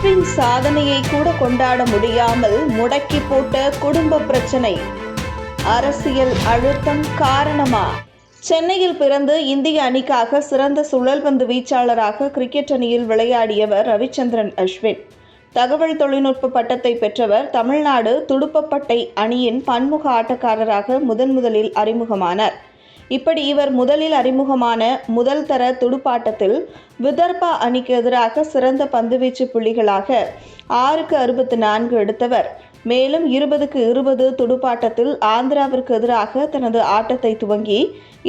அஸ்வின் சாதனையை கூட கொண்டாட முடியாமல் முடக்கி போட்ட குடும்ப பிரச்சனை. அரசியல் அழுத்தம் காரணமா? சென்னையில் பிறந்து இந்திய அணிக்காக சிறந்த சுழல்பந்து வீச்சாளராக கிரிக்கெட் அணியில் விளையாடியவர் ரவிச்சந்திரன் அஸ்வின். தகவல் தொழில்நுட்ப பட்டத்தை பெற்றவர் தமிழ்நாடு துடுப்பப்பட்டை அணியின் பன்முக ஆட்டக்காரராக முதன் முதலில் அறிமுகமானார். இப்படி இவர் முதலில் அறிமுகமான முதல் தர துடுப்பாட்டத்தில் விதர்பா அணிக்கு எதிராக சிறந்த பந்துவீச்சு புள்ளிகளாக ஆறுக்கு அறுபத்து நான்கு எடுத்தவர். மேலும் இருபதுக்கு இருபது துடுப்பாட்டத்தில் ஆந்திராவிற்கு எதிராக தனது ஆட்டத்தை துவங்கி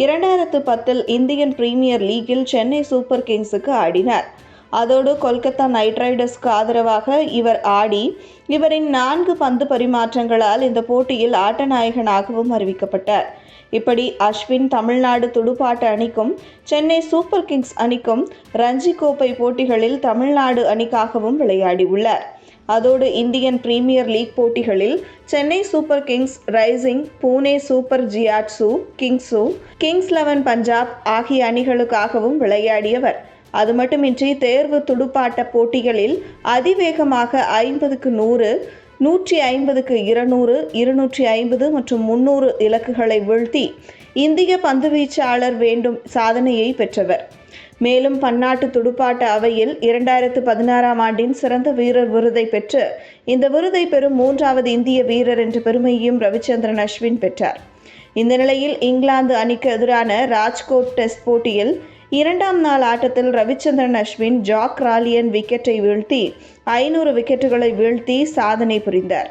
இரண்டாயிரத்து பத்தில் இந்தியன் பிரீமியர் லீகில் சென்னை சூப்பர் கிங்ஸுக்கு ஆடினார். அதோடு கொல்கத்தா நைட் ரைடர்ஸ்க்கு ஆதரவாக இவர் ஆடி இவரின் நான்கு பந்து பரிமாற்றங்களால் இந்த போட்டியில் ஆட்டநாயகனாகவும் அறிவிக்கப்பட்டார். இப்படி அஸ்வின் தமிழ்நாடு துடுப்பாட்ட அணிக்கும் சென்னை சூப்பர் கிங்ஸ் அணிக்கும் ரஞ்சி கோப்பை போட்டிகளில் தமிழ்நாடு அணிக்காகவும் விளையாடியுள்ளார் அதோடு இந்தியன் பிரீமியர் லீக் போட்டிகளில் Chennai Super Kings Rising Pune Super Giants Kings Kings Eleven Punjab ஆகிய அணிகளுக்காகவும் விளையாடியவர். அது மட்டுமின்றி தேர்வு துடுப்பாட்ட போட்டிகளில் அதிவேகமாக ஐம்பதுக்கு நூறு நூற்றி ஐம்பதுக்கு இருநூறு இருநூற்றி ஐம்பது மற்றும் முன்னூறு இலக்குகளை வீழ்த்தி இந்திய பந்துவீச்சாளர் வேண்டும் சாதனையை பெற்றவர். மேலும் பன்னாட்டு துடுப்பாட்ட அவையில் இரண்டாயிரத்து பதினாறாம் ஆண்டின் சிறந்த வீரர் விருதை பெற்று இந்த விருதை பெறும் மூன்றாவது இந்திய வீரர் என்ற பெருமையையும் ரவிச்சந்திரன் அஸ்வின் பெற்றார். இந்த நிலையில் இங்கிலாந்து அணிக்கு எதிரான ராஜ்கோட் டெஸ்ட் போட்டியில் இரண்டாம் நாள் ஆட்டத்தில் ரவிச்சந்திரன் அஸ்வின் ஜாக் ராலியன் விக்கெட்டை வீழ்த்தி ஐநூறு விக்கெட்டுகளை வீழ்த்தி சாதனை புரிந்தார்.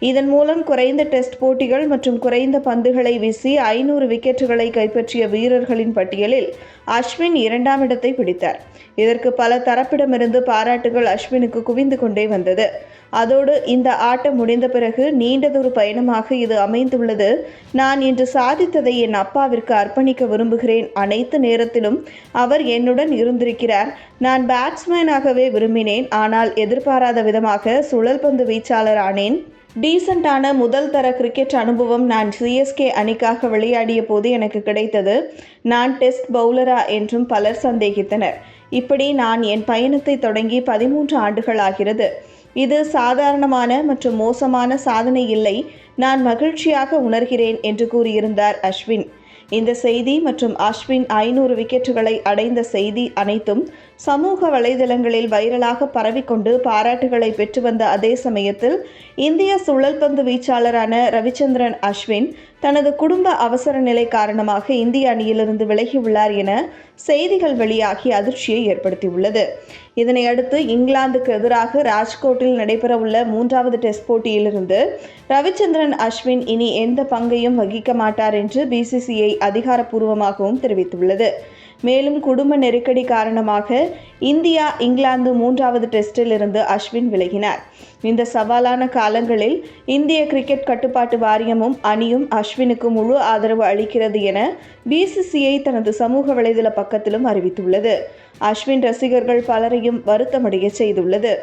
இதன் மூலம் குறைந்த டெஸ்ட் போட்டிகள் மற்றும் குறைந்த பந்துகளை வீசி ஐநூறு விக்கெட்டுகளை கைப்பற்றிய வீரர்களின் பட்டியலில் அஸ்வின் இரண்டாம் இடத்தை பிடித்தார். இதற்கு பல தரப்பிடமிருந்து பாராட்டுகள் அஸ்வினுக்கு குவிந்து கொண்டே வந்தது. அதோடு இந்த ஆட்டம் முடிந்த பிறகு நீண்டதொரு பயணமாக இது அமைந்துள்ளது. நான் இன்று சாதித்ததை என் அப்பாவிற்கு அர்ப்பணிக்க விரும்புகிறேன். அனைத்து நேரத்திலும் அவர் என்னுடன் இருந்திருக்கிறார். நான் பேட்ஸ்மேனாகவே விரும்பினேன். ஆனால் எதிர்பாராத விதமாக சுழல்பந்து வீச்சாளர் ஆனேன். டீசெண்டான முதல் தர கிரிக்கெட் அனுபவம் நான் சிஎஸ்கே அணிக்காக விளையாடிய போது எனக்கு கிடைத்தது நான் டெஸ்ட் பவுலரா என்றும் பலர் சந்தேகித்தனர். இப்படி நான் என் பயணத்தை தொடங்கி பதிமூன்று ஆண்டுகள் ஆகிறது. இது சாதாரணமான மற்றும் மோசமான சாதனை இல்லை நான் மகிழ்ச்சியாக உணர்கிறேன் என்று கூறியிருந்தார் அஸ்வின். இந்த செய்தி மற்றும் அஸ்வின் ஐநூறு விக்கெட்டுகளை அடைந்த செய்தி அனைத்தும் சமூக வலைதளங்களில் வைரலாக பரவிக்கொண்டு பாராட்டுகளை பெற்று வந்த அதே சமயத்தில் இந்திய சுழல்பந்து வீச்சாளரான ரவிச்சந்திரன் அஸ்வின் தனது குடும்ப அவசர நிலை காரணமாக இந்திய அணியிலிருந்து விலகியுள்ளார் என செய்திகள் வெளியாகி அதிர்ச்சியை ஏற்படுத்தியுள்ளது. இதனையடுத்து இங்கிலாந்துக்கு எதிராக ராஜ்கோட்டில் நடைபெறவுள்ள மூன்றாவது டெஸ்ட் போட்டியிலிருந்து ரவிச்சந்திரன் அஸ்வின் இனி எந்த பங்கையும் வகிக்க மாட்டார் என்று பிசிசிஐ அதிகாரப்பூர்வமாகவும் தெரிவித்துள்ளது. மேலும் குடும்ப நெருக்கடி காரணமாக இந்தியா இங்கிலாந்து மூன்றாவது டெஸ்டிலிருந்து அஸ்வின் விலகினார். இந்த சவாலான காலங்களில் இந்திய கிரிக்கெட் கட்டுப்பாட்டு வாரியமும் அணியும் அஸ்வினுக்கு முழு ஆதரவு அளிக்கிறது என பிசிசிஐ தனது சமூக வலைதள பக்கத்திலும் அறிவித்துள்ளது. அஸ்வின் ரசிகர்கள் பலரையும் வருத்தமடைய செய்துள்ளது.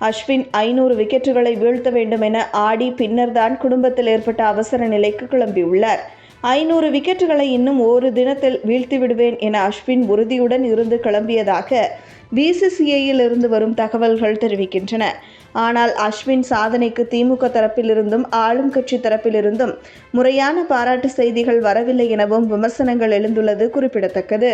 அஸ்வின் ஐநூறு விக்கெட்டுகளை வீழ்த்த வேண்டும் என ஆடி பின்னர்தான் குடும்பத்தில் ஏற்பட்ட அவசர நிலைக்கு கிளம்பியுள்ளார். ஐநூறு விக்கெட்டுகளை இன்னும் ஒரு தினத்தில் வீழ்த்தி விடுவேன் என அஸ்வின் உறுதியுடன் இருந்து கிளம்பியதாக பிசிசிஐயிலிருந்து வரும் தகவல்கள் தெரிவிக்கின்றன. ஆனால் அஸ்வின் சாதனைக்கு திமுக தரப்பிலிருந்தும் ஆளும் கட்சி தரப்பிலிருந்தும் முறையான பாராட்டு செய்திகள் வரவில்லை எனவும் விமர்சனங்கள் எழுந்துள்ளது குறிப்பிடத்தக்கது.